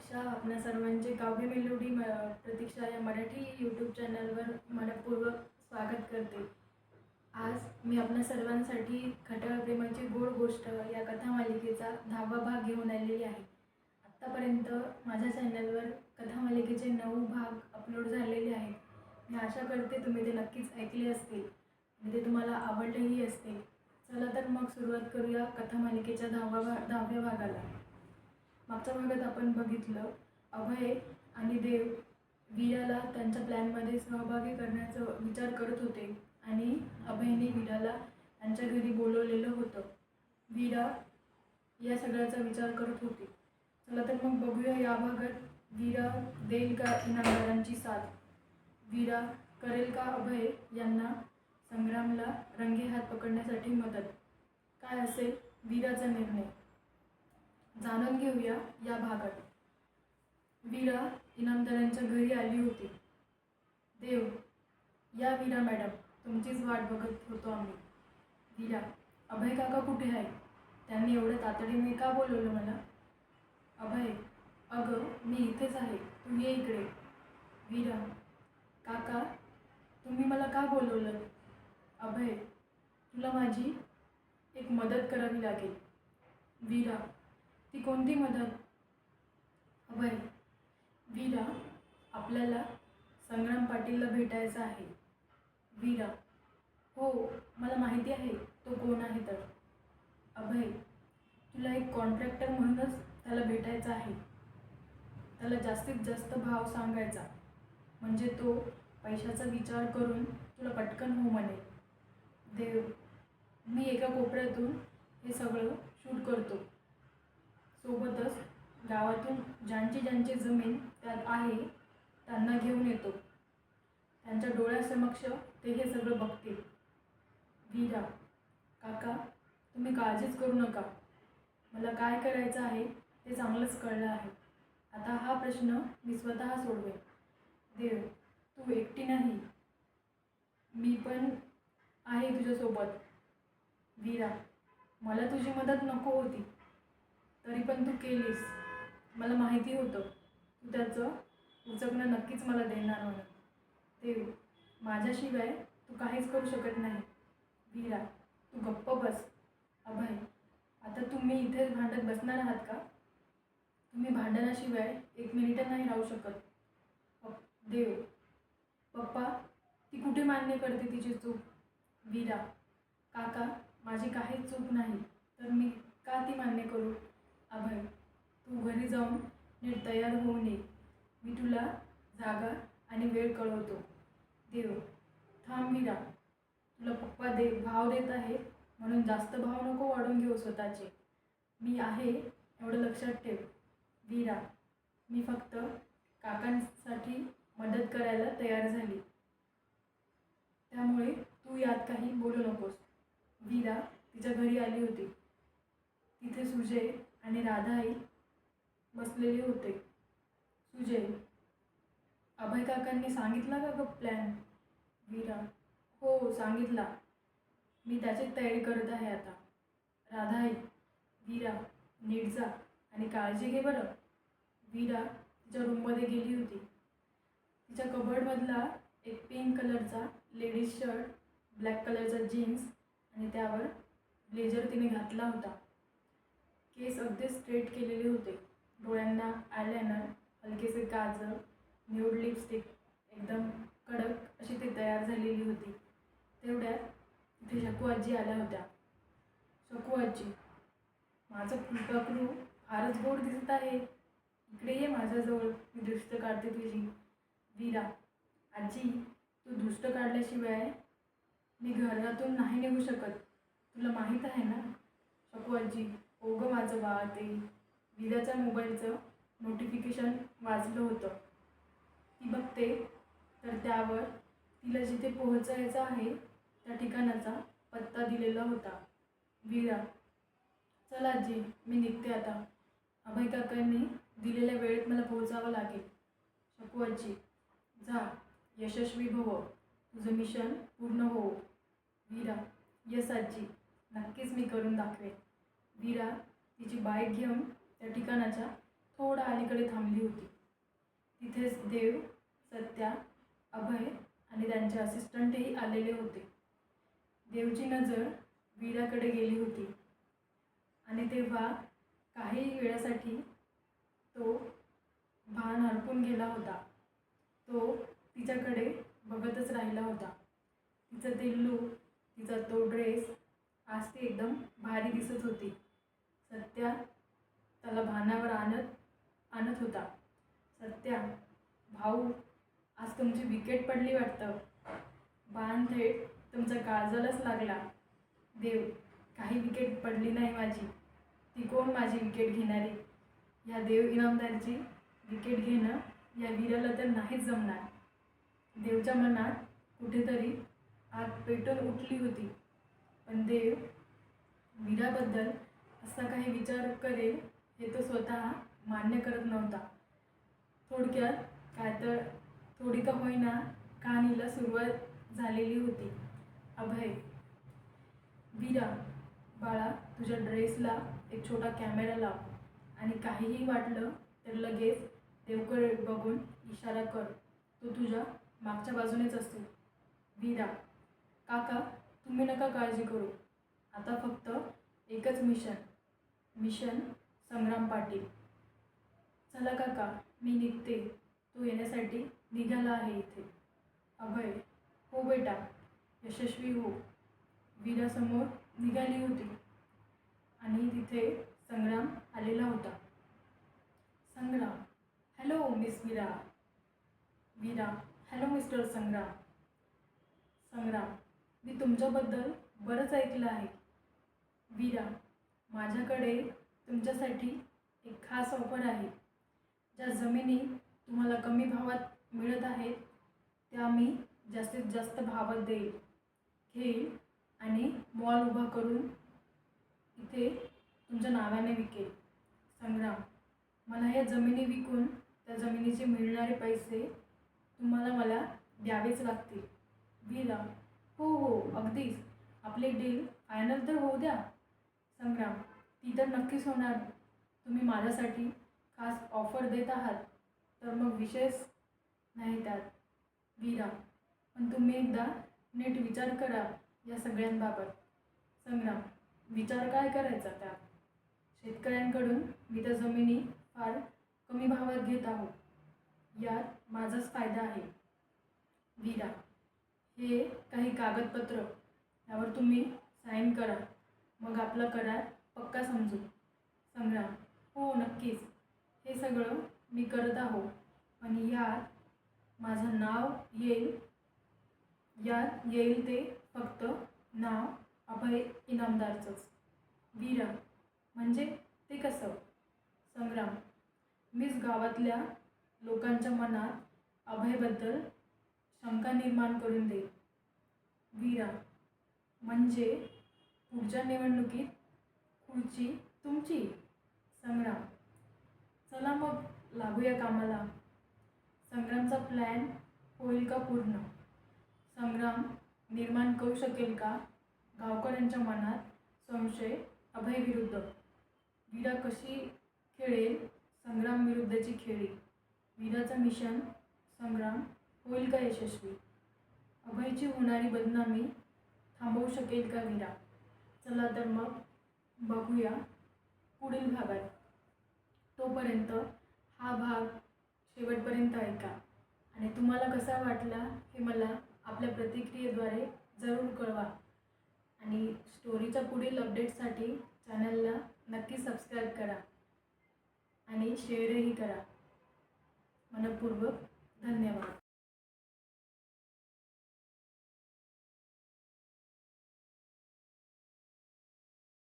प्रतीक्षा आपल्या सर्वांचे काव्य मेलोडी म प्रतीक्षा या मराठी यूट्यूब चॅनलवर मनपूर्वक स्वागत करते. आज मी आपल्या सर्वांसाठी खटाळ प्रेमाची गोड गोष्ट या कथामालिकेचा दहावा भाग घेऊन आलेली आहे. आत्तापर्यंत माझ्या चॅनलवर कथामालिकेचे नऊ भाग अपलोड झालेले आहेत. मी आशा करते तुम्ही ते नक्कीच ऐकले असतील आणि ते तुम्हाला आवडलेही असतील. चला तर मग सुरुवात करूया कथामालिकेच्या दहावा भा दहाव्या भागाला. मागच्या भागात आपण बघितलं अभय आणि देव वीराला त्यांच्या प्लॅनमध्ये सहभागी करण्याचा विचार करत होते आणि अभयने वीराला त्यांच्या घरी बोलवलेलं होतं. वीरा या सगळ्याचा विचार करत होती. चला तर मग बघूया या भागात वीरा देईल का इनामदारांची साथ? वीरा करेल का अभय यांना संग्रामला रंगे हात पकडण्यासाठी मदत? काय असेल वीराचा निर्णय? जाणून घेऊया या भागात. वीरा इनामदारांच्या घरी आली होती. देव या वीरा मॅडम तुमचीच वाट बघत होतो आम्ही. वीरा अभय काका कुठे आहे त्यांनी एवढं तातडीने का बोलवलं मला? अभय अगं मी इथेच आहे. तू ये इकडे. वीरा काका तुम्ही मला का बोलवलं? अभय तुला माझी एक मदत करावी लागेल. वीरा ती कोणती मदत अभय वीरा आपल्याला संग्राम पाटीलला भेटायचं आहे. वीरा हो मला माहिती आहे तो कोण आहे तर. अभय तुला एक कॉन्ट्रॅक्टर म्हणूनच त्याला भेटायचं आहे. त्याला जास्तीत जास्त भाव सांगायचा. म्हणजे तो पैशाचा विचार करून तुला पटकन हो म्हणे. देव मी एका कोपऱ्यातून हे सगळं शूट करतो. सोबतच गावातून ज्यांची ज्यांची जमीन त्यात आहे त्यांना घेऊन येतो. त्यांच्या डोळ्यासमक्ष ते हे सगळं बघतील. वीरा काका तुम्ही काळजीच करू नका. मला काय करायचं आहे ते चांगलंच कळलं आहे. आता हा प्रश्न मी स्वतः सोडवेन. देव तू एकटी नाही. मी पण आहे तुझ्यासोबत. वीरा मला तुझी मदत नको होती. तरी पण तू केलीस. मला माहिती होतं. तू त्याचं उचकणं नक्कीच मला देणार म्हणून. देव माझ्याशिवाय तू काहीच करू शकत नाही. वीरा तू गप्प बस. अभय आता तुम्ही इथे भांडत बसणार आहात का? तुम्ही भांडणाशिवाय एक मिनिटं नाही राहू शकत. पप- देव. पप्पा ती कुठे मान्य करते तिची चूक? वीरा काका माझी काहीच चूक नाही. तर मी का ती मान्य करू अभय तू घरी जाऊन नीट तयार होऊन ये मी तुला जागा आणि वेळ कळवतो. देव थांब मीरा तुला पप्पा दे भाव देत आहे म्हणून जास्त भाव नको वाढून घेऊ स्वतःचे. मी आहे एवढं लक्षात ठेव. वीरा मी फक्त काकांसाठी मदत करायला तयार झाली. त्यामुळे तू यात काही बोलू नकोस. वीरा तिच्या घरी आली होती. तिथे सुजय आणि राधाई बसलेले होते. सुजय अभय काकांनी सांगितला का ग प्लॅन वीरा हो सांगितला. मी त्याची तयारी करत आहे आता. राधाई वीरा नीट जा आणि काळजी घे बरं. वीरा तिच्या रूममध्ये गेली होती. तिच्या कबर्डमधला एक पिंक कलरचा लेडीज शर्ट ब्लॅक कलरचा जीन्स आणि त्यावर ब्लेझर तिने घातला होता. केस अगदी स्ट्रेट केलेले होते. डोळ्यांना आयलायनर हलकेसे काजळ न्यूड लिपस्टिक एकदम कडक अशी ती तयार झालेली होती. तेवढ्यात तिथे शकू आजी आल्या होत्या. शकू आजी माझं फुलपाखरू फारच गोड दिसत आहे. इकडे ये माझ्याजवळ मी दृष्ट काढते तुझी. वीरा आजी तू दृष्ट काढल्याशिवाय मी घरातून नाही निघू शकत. तुला माहीत आहे ना? शकू आजी हो गं माझं बाळ ते विराच्या मोबाईलचं नोटिफिकेशन वाजलं होतं. ती बघते तर त्यावर तिला जिथे पोहोचायचं आहे त्या ठिकाणाचा पत्ता दिलेला होता. वीरा चल आजी मी निघते आता. अभय काकांनी दिलेल्या वेळेत मला पोहोचावं लागेल. शकू आजी? जा यशस्वी भव. तुझं मिशन पूर्ण हो वीरा यस आजी. नक्कीच मी करून दाखवेन. वीरा तिची बाईक घेऊन त्या ठिकाणाच्या थोडा अलीकडे थांबली होती. तिथेच देव सत्या अभय आणि त्यांचे असिस्टंटही आलेले होते. देवची नजर वीराकडे गेली होती. आणि तेव्हा काही वेळासाठी तो भान हरपून गेला होता. तो तिच्याकडे बघतच राहिला होता. तिचं ते लूक तिचा तो ड्रेस आज ती एकदम भारी दिसत होती. सत्या त्याला भानावर आणत आणत होता. सत्या भाऊ आज तुमची विकेट पडली वाटतं. बाण थेट तुमच्या काळजालाच लागला. देव काही विकेट पडली नाही माझी. ती कोण माझी विकेट घेणारी? या देव इनामदारची विकेट घेणं या वीराला तर नाहीच जमणार. देवच्या मनात कुठेतरी आग पेटून उठली होती. पण देव वीराबद्दल असा काही विचार करेल हे तो स्वतः मान्य करत नव्हता. थोडक्यात काय तर थोडी का होईना कहाणीला सुरुवात झालेली होती. अभय वीरा बाळा तुझ्या ड्रेसला एक छोटा कॅमेरा लाव. आणि काहीही वाटलं तर लगेच देवकडे बघून इशारा कर. तो तुझ्या मागच्या बाजूनेच असतो. वीरा काका तुम्ही नका काळजी करू. आता फक्त एकच मिशन. मिशन संग्राम पाटील. चला काका मी निघते. तू येण्यासाठी निघाला आहे इथे. अभय हो बेटा यशस्वी हो. वीरासमोर निघाली होती. आणि तिथे संग्राम आलेला होता. Sangram hello miss Veera. Veera hello mister Sangram. Sangram मी तुमच्याबद्दल बरंच ऐकलं आहे. वीरा माझ्याकडे तुमच्यासाठी एक खास ऑफर आहे. ज्या जमिनी तुम्हाला कमी भावात मिळत आहेत त्या मी जास्तीत जास्त भावात देईल. घेईल आणि मॉल उभा करून इथे तुमच्या नावाने विकेल. संग्राम मला या जमिनी विकून त्या जमिनीचे मिळणारे पैसे तुम्हाला मला द्यावेच लागतील. वीरा हो हो अगदीच. आपले डील फायनल तर होऊ द्या. संग्राम ती तर नक्कीच होणार. तुम्ही माझ्यासाठी खास ऑफर देत आहात. तर मग विशेष नाही त्यात. वीरा पण तुम्ही एकदा नीट विचार करा या सगळ्यांबाबत. संग्राम विचार काय करायचा त्यात? शेतकऱ्यांकडून मी त्या जमिनी फार कमी भावात घेत आहोत. यात माझाच फायदा आहे. वीरा हे काही कागदपत्र यावर तुम्ही साईन करा. मग आपला करार पक्का समजू. संग्राम हो नक्कीच. हे सगळं मी करत आहो. पण यात माझं नाव येईल. यात येईल ते फक्त नाव अभय इनामदारचंच. वीरा म्हणजे ते कसं? संग्राम मीच गावातल्या लोकांच्या मनात अभयबद्दल शंका निर्माण करून दे. वीरा म्हणजे पुढच्या निवडणुकीत पुढची तुमची. संग्राम. चला मग लागूया कामाला. संग्रामचा प्लॅन होईल का पूर्ण? संग्राम निर्माण करू शकेल का? गावकऱ्यांच्या मनात संशय अभय विरुद्ध वीरा कशी खेळेल? संग्राम विरुद्धची खेळी. वीराचं मिशन संग्राम होईल का यशस्वी? अभयची होणारी बदनामी थांबवू शकेल का वीरा? चला तर मग बघूया पुढील भागात. तोपर्यंत हा भाग शेवटपर्यंत ऐका. आणि तुम्हाला कसा वाटला हे मला आपल्या प्रतिक्रियेद्वारे जरूर कळवा. आणि स्टोरीच्या पुढील अपडेटसाठी चॅनलला नक्की सबस्क्राईब करा. आणि शेअरही करा. मनपूर्वक धन्यवाद.